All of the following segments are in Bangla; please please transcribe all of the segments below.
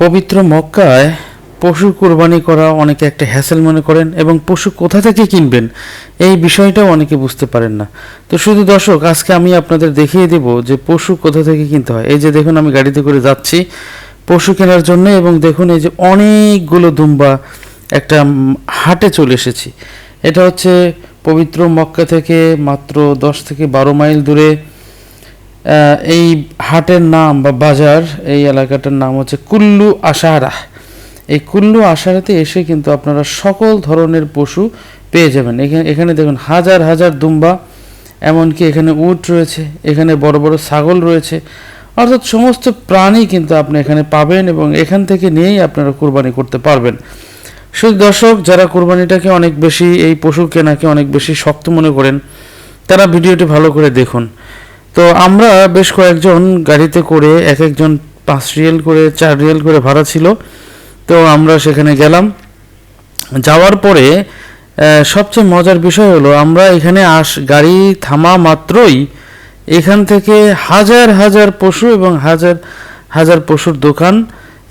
পবিত্র মক্কায় পশু কোরবানি করা অনেকে একটা হ্যাসেল মনে করেন এবং পশু কোথা থেকে কিনবেন? এই বিষয়টাও অনেকে বুঝতে পারেন না। তো শুধু দর্শক, আজকে আমি আপনাদের দেখিয়ে দেব যে পশু কোথা থেকে কিনতে হয়। এই যে দেখুন, আমি গাড়িতে করে যাচ্ছি পশু কেনার জন্য এবং দেখুন, এই যে অনেকগুলো দুম্বা একটা হাটে চলে এসেছি। এটা হচ্ছে পবিত্র মক্কা থেকে মাত্র দশ থেকে বারো মাইল দূরে এই হাটের নাম বা বাজার, এই এলাকাটার নাম হচ্ছে কুল্লু আশারা এই কুল্লু আশারাতে এসে কিন্তু আপনারা সকল ধরনের পশু পেয়ে যাবেন। এখানে এখানে দেখুন হাজার হাজার দুম্বা, এমনকি এখানে উট রয়েছে, এখানে বড় বড় ছাগল রয়েছে। অর্থাৎ সমস্ত প্রাণী কিন্তু আপনি এখানে পাবেন এবং এখান থেকে নিয়েই আপনারা কোরবানি করতে পারবেন। শুধু দর্শক, যারা কোরবানিটাকে অনেক বেশি, এই পশু কেনাকে অনেক বেশি শক্ত মনে করেন, তারা ভিডিওটি ভালো করে দেখুন। তো আমরা বেশ কয়েকজন গাড়িতে করে এক একজন পাঁচ রিয়েল করে, চার রিয়েল করে ভাড়া ছিল। তো আমরা সেখানে গেলাম। যাওয়ার পরে সবচেয়ে মজার বিষয় হলো, আমরা এখানে আস, গাড়ি থামা মাত্রই এখান থেকে হাজার হাজার পশু এবং হাজার হাজার পশুর দোকান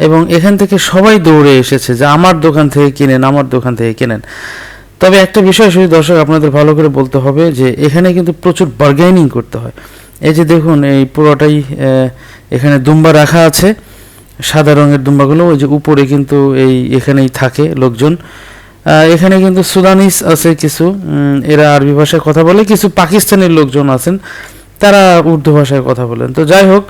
এবং এখান থেকে সবাই দৌড়ে এসেছে যে, আমার দোকান থেকে কিনেন, আমার দোকান থেকে কিনেন। তবে একটা বিষয় শুধু দর্শক, আপনাদের ভালো করে বলতে হবে যে, এখানে কিন্তু প্রচুর বার্গেনিং করতে হয়। এই যে দেখুন, এই পুরোটাই এখানে দুম্বা রাখা আছে। সাদা রঙের দুম্বাগুলো, ওই যে উপরে কিন্তু এই, এখানেই থাকে লোকজন। এখানে কিন্তু সুদানিস আছে কিছু এরা আরবি ভাষায় কথা বলে, কিছু পাকিস্তানের লোকজন আছেন, তারা উর্দু ভাষায় কথা বলেন। তো যাই হোক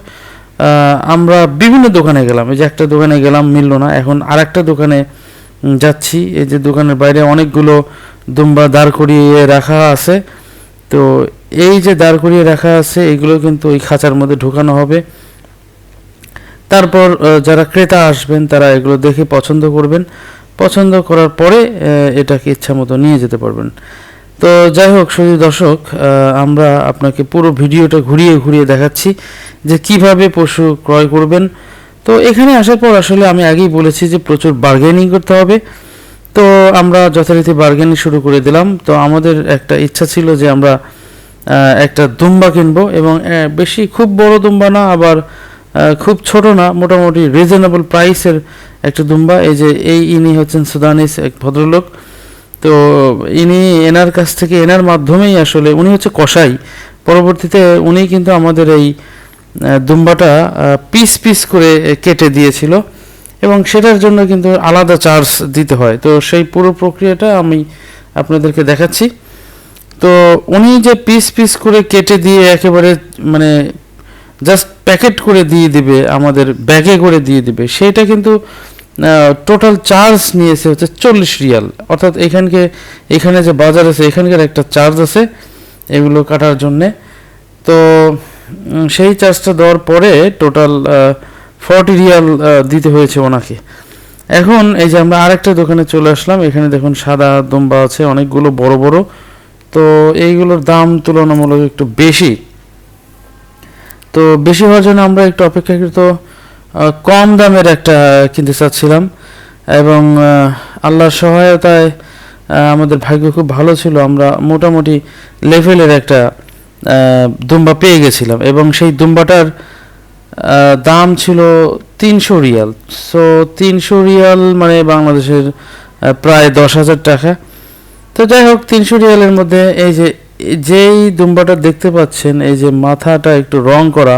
আমরা বিভিন্ন দোকানে গেলাম। এই যে একটা দোকানে গেলাম, মিললো না। এখন আর একটা দোকানে যাচ্ছি। এই যে দোকানের বাইরে অনেকগুলো দুম্বা দাঁড় করিয়ে রাখা আছে। তো এই যে দাঁড় করিয়ে রাখা আছে, এগুলো কিন্তু ওই খাঁচার মধ্যে ঢোকানো হবে। তারপর যারা ক্রেতা আসবেন, তারা এগুলো দেখে পছন্দ করবেন। পছন্দ করার পরে এটাকে ইচ্ছা মতো নিয়ে যেতে পারবেন। তো যাই হোক শুধু দর্শক আমরা আপনাকে পুরো ভিডিওটা ঘুরিয়ে ঘুরিয়ে দেখাচ্ছি যে কীভাবে পশু ক্রয় করবেন। তো এখানে আসার পর আসলে আমি আগেই বলেছি যে প্রচুর বার্গেনিং করতে হবে। তো আমরা যথারীতি বার্গেনিং শুরু করে দিলাম। তো আমাদের একটা ইচ্ছা ছিল যে আমরা একটা দুম্বা কিনবো এবং বেশি খুব বড় দুম্বা না, আবার খুব ছোট না, মোটামুটি রিজনেবল প্রাইসের একটা দুম্বা। এই যে, এই ইনি হচ্ছেন সুদানিস এক ভদ্রলোক। তো ইনি এনার কাছ থেকে, এনার মাধ্যমেই আসলে উনি হচ্ছে কসাই। পরবর্তীতে উনি কিন্তু আমাদের এই দুম্বাটা পিস পিস করে কেটে দিয়েছিল। এবং সেটার জন্য কিন্তু আলাদা চার্জ দিতে হয়। তো সেই পুরো প্রক্রিয়াটা আমি আপনাদেরকে দেখাচ্ছি। তো উনি যে পিস পিস করে কেটে দিয়ে একেবারে মানে জাস্ট প্যাকেট করে দিয়ে দিবে, আমাদের ব্যাগে করে দিয়ে দিবে, সেটা কিন্তু টোটাল চার্জ নিয়েছে হচ্ছে চল্লিশ রিয়াল। অর্থাৎ এখানকে, এখানে যে বাজার আছে, এখানকার একটা চার্জ আছে এগুলো কাটার জন্যে। তো সেই চার্জটা দেওয়ার পরে টোটাল ফর্টি রিয়াল দিতে হয়েছে ওনাকে। এখন এই যে আমরা আরেকটা দোকানে চলে আসলাম, এখানে দেখুন সাদা দম্বা আছে, অনেকগুলো বড় বড়। তো এইগুলোর দাম তুলনামূলক একটু বেশি। তো বেশি হওয়ার জন্য আমরা একটু অপেক্ষাকৃত কম দামের একটা কিনতে চাচ্ছিলাম। এবং আল্লাহর সহায়তায় আমাদের ভাগ্য খুব ভালো ছিল। আমরা মোটামুটি লেভেলের একটা দুম্বা পেয়ে গেছিলাম। এবং সেই দুম্বাটার দাম ছিল তিনশো রিয়াল। সো তিনশো রিয়াল মানে বাংলাদেশের প্রায় দশ হাজার টাকা। তো যাই হোক, তিনশো রিয়ালের মধ্যে এই যে, যেই দুম্বাটা দেখতে পাচ্ছেন, এই যে মাথাটা একটু রং করা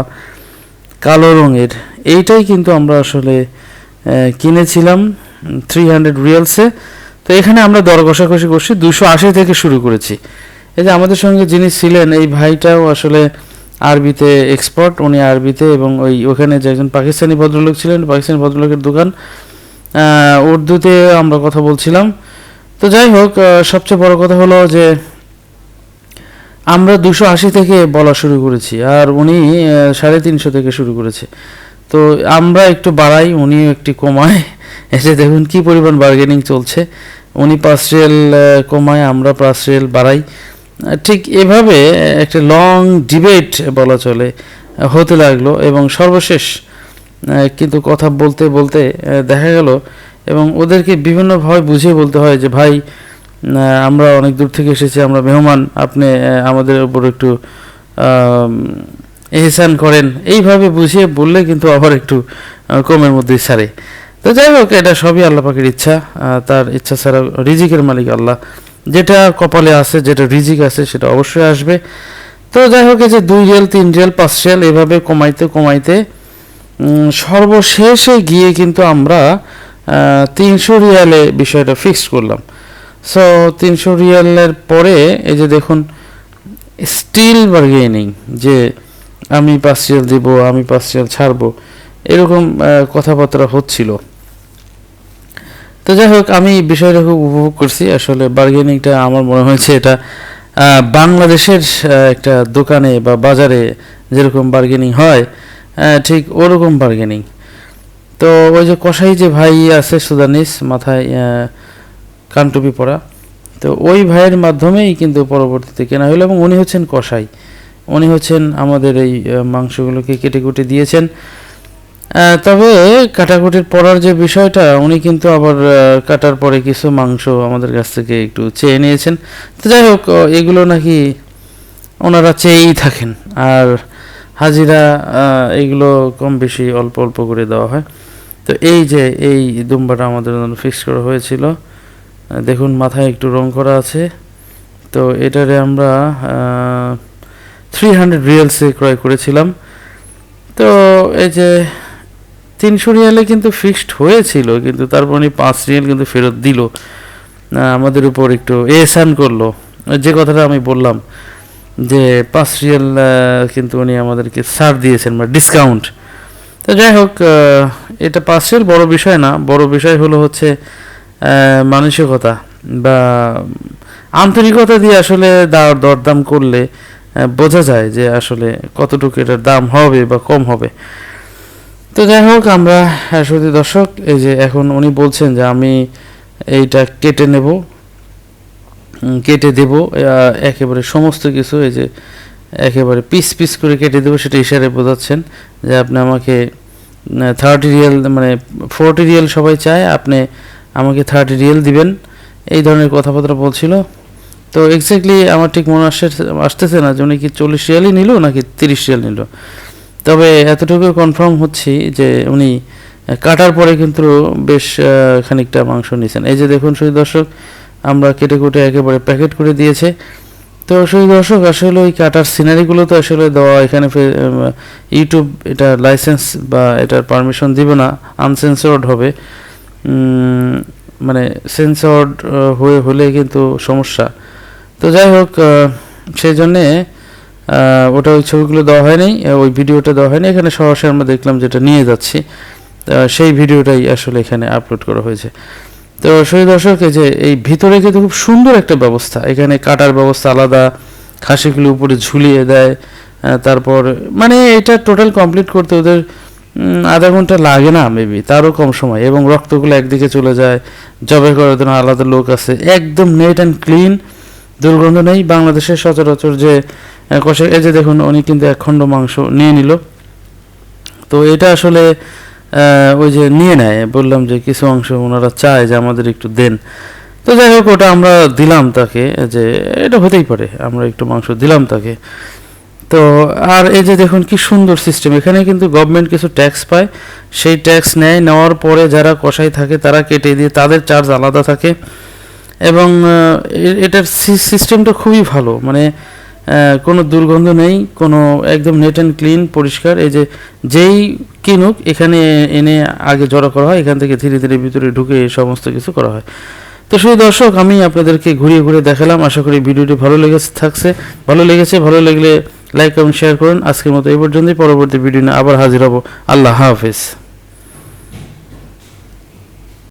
কালো রঙের, এইটাই কিন্তু আমরা আসলে কিনেছিলাম থ্রি হান্ড্রেড রিয়ালসে। তো এখানে আমরা দর কষাকষি করছি, দুশো আশি থেকে শুরু করেছি। এই যে আমাদের সঙ্গে যিনি ছিলেন, এই ভাইটাও আসলে আরবিতে এক্সপার্ট উনি আরবিতে এবং ওই ওখানে যে একজন পাকিস্তানি ভদ্রলোক ছিলেন, পাকিস্তানি ভদ্রলোকের দোকান। উর্দুতে আমরা কথা বলছিলাম। তো যাই হোক সবচেয়ে বড় কথা হলো যে আমরা দুশো আশি থেকে বলা শুরু করেছি, আর উনি সাড়ে তিনশো থেকে শুরু করেছে। তো আমরা একটু বাড়াই, উনিও একটু কমায়। এসে দেখুন কি পরিমাণ বার্গেনিং চলছে। উনি পাঁচ রেল কমায়, আমরা পাঁচ রেল বাড়াই। ঠিক এভাবে একটা লং ডিবেট বলা চলে, হতে লাগল এবং সর্বশেষ কিন্তু কথা বলতে বলতে দেখা গেল এবং ওদেরকে বিভিন্নভাবে বুঝিয়ে বলতে হয় যে, ভাই আমরা অনেক দূর থেকে এসেছি, আমরা মেহমান, আপনি আমাদের উপর একটু এহসান করেন। এইভাবে বুঝিয়ে বললে কিন্তু আবার একটু কমের মধ্যেই ছাড়ে তো যাই হোক, এটা সবই আল্লাহ পাখির ইচ্ছা তার ইচ্ছা ছাড়া রিজিকের মালিক আল্লাহ। যেটা কপালে আছে, যেটা রিজিক আছে, সেটা অবশ্যই আসবে। তো যাই হোক যে দুই রিয়াল তিন রিয়াল পাঁচ রিয়াল এভাবে কমাইতে কমাইতে সর্বশেষে গিয়ে কিন্তু আমরা তিনশো রিয়ালে বিষয়টা ফিক্সড করলাম। সো তিনশো রিয়ালের পরে, এই যে দেখুন স্টিল বার্গেনিং যে আমি পাঁচ রিয়াল দিব, আমি পাঁচ রিয়াল ছাড়বো, এরকম কথাবার্তা হচ্ছিল। তো যাই হোক, আমি বিষয়টা খুব উপভোগ করছি। আসলে বার্গেনিংটা আমার মনে হয়েছে এটা বাংলাদেশের একটা দোকানে বা বাজারে যেরকম বার্গেনিং হয় ঠিক ওরকম বার্গেনিং তো ওই যে কষাই যে ভাই আছে সুদানিস, মাথায় কানটুপি পরা, তো ওই ভাইয়ের মাধ্যমেই কিন্তু পরবর্তীতে কেনা হলো এবং উনি হচ্ছেন কষাই উনি হচ্ছেন আমাদের এই মাংসগুলোকে কেটে কুটে দিয়েছেন। তবে কাটাকুটির পড়ার যে বিষয়টা, উনি কিন্তু আবার কাটার পরে কিছু মাংস আমাদের কাছ থেকে একটু চেয়ে নিয়েছেন। তো যাই হোক এগুলো নাকি ওনারা চেয়েই থাকেন। আর হাজিরা এগুলো কম বেশি অল্প অল্প করে দেওয়া হয়। তো এই যে, এই দুম্বাটা আমাদের জন্য ফিক্স করা হয়েছিল। দেখুন, মাথায় একটু রং করা আছে। তো এটারে আমরা থ্রি হান্ড্রেড রিয়েলসে ক্রয় করেছিলাম। তো এই যে তিনশো রিয়ালে কিন্তু ফিক্সড হয়েছিল, কিন্তু তারপর উনি পাঁচ রিয়াল কিন্তু ফেরত দিল। আমাদের উপর একটু এসান করল। যে কথাটা আমি বললাম, যে পাঁচ রিয়াল কিন্তু উনি আমাদেরকে ছাড় দিয়েছেন বা ডিসকাউন্ট তো যাই হোক এটা পাঁচ রিয়াল বড় বিষয় না, বড় বিষয় হলো হচ্ছে মানসিকতা বা আন্তরিকতা দিয়ে আসলে দর দরদাম করলে বোঝা যায় যে আসলে কতটুকু এটার দাম হবে বা কম হবে। তো যাই হোক আমরা আহ, সত্যি দর্শক এই যে এখন উনি বলছেন যে আমি এইটা কেটে নেব কেটে দেব একেবারে সমস্ত কিছু এই যে একেবারে পিস পিস করে কেটে দেবো সেটা ইশারে বোঝাচ্ছেন যে আপনি আমাকে থার্টি রিয়েল মানে ফোরটি রিয়েল সবাই চায় আপনি আমাকে থার্টি রিয়েল দিবেন এই ধরনের কথাবার্তা বলছিল। তো এক্স্যাক্টলি আমার ঠিক মনে আসছে আসতেছে না যে উনি কি চল্লিশ রিয়ালই নিল নাকি তিরিশ রিয়াল নিল। তবে এতটুকু কনফার্ম হচ্ছি যে উনি কাটার পরে কিন্তু বেশ খানিকটা মাংস নিয়েছেন এই যে দেখুন সেই দর্শক, আমরা কেটে কুটে একেবারে প্যাকেট করে দিয়েছে। তো সেই দর্শক, আসলে ওই কাটার সিনারিগুলো তো আসলে দেওয়া, এখানে ইউটিউব এটা লাইসেন্স বা এটার পারমিশন দিবে না আনসেন্সর্ড হবে। মানে সেন্সর্ড হয়ে হলে কিন্তু সমস্যা। তো যাই হোক সেই জন্যে ওটা ওই ছবিগুলো দেওয়া হয়নি ওই ভিডিওটা দেওয়া হয়নি, এখানে সরাসরি আমরা দেখলাম যেটা নিয়ে যাচ্ছি সেই ভিডিওটাই আসলে এখানে আপলোড করা হয়েছে। তো সেই দর্শক যে এই ভিতরে কিন্তু খুব সুন্দর একটা ব্যবস্থা, এখানে কাটার ব্যবস্থা আলাদা, খাসিগুলো উপরে ঝুলিয়ে দেয় তারপর মানে এটা টোটাল কমপ্লিট করতে ওদের আধা ঘণ্টা লাগে না মেবি তারও কম সময়, এবং রক্তগুলো একদিকে চলে যায় জবে করার জন্য আলাদা লোক আছে, একদম নেট অ্যান্ড ক্লিন দুর্গন্ধ নেই বাংলাদেশের সচরাচর যে কষে এই যে দেখুন, উনি কিন্তু এক খণ্ড মাংস নিয়ে নিল। তো এটা আসলে ওই যে নিয়ে নেয়। বললাম যে কিছু অংশ ওনারা চায় যে আমাদের একটু দেন। তো যাই হোক, ওটা আমরা দিলাম তাকে, যে এটা হতেই পারে, আমরা একটু মাংস দিলাম তাকে। তো আর এই যে দেখুন, কি সুন্দর সিস্টেম এখানে কিন্তু গভর্নমেন্ট কিছু ট্যাক্স পায়। সেই ট্যাক্স নেয়, নেওয়ার পরে যারা কষাই থাকে, তারা কেটে দিয়ে তাদের চার্জ আলাদা থাকে। এবং এটার সিস্টেমটা খুবই ভালো। মানে কোনো দুর্গন্ধ নেই, কোনো একদম নেট অ্যান্ড ক্লিন পরিষ্কার। এই যে যেই কিনুক, এখানে এনে আগে জড়ো করা হয়, এখান থেকে ধীরে ধীরে ভিতরে ঢুকে এই সমস্ত কিছু করা হয়। তো সেই দর্শক, আমি আপনাদেরকে ঘুরিয়ে ঘুরিয়ে দেখালাম। আশা করি ভিডিওটি ভালো লেগেছে, থাকছে। ভালো লেগেছে, ভালো লাগলে লাইক এবং শেয়ার করুন। আজকের মতো এই পর্যন্তই। পরবর্তী ভিডিও নিয়ে আবার হাজির হব। আল্লাহ হাফেজ।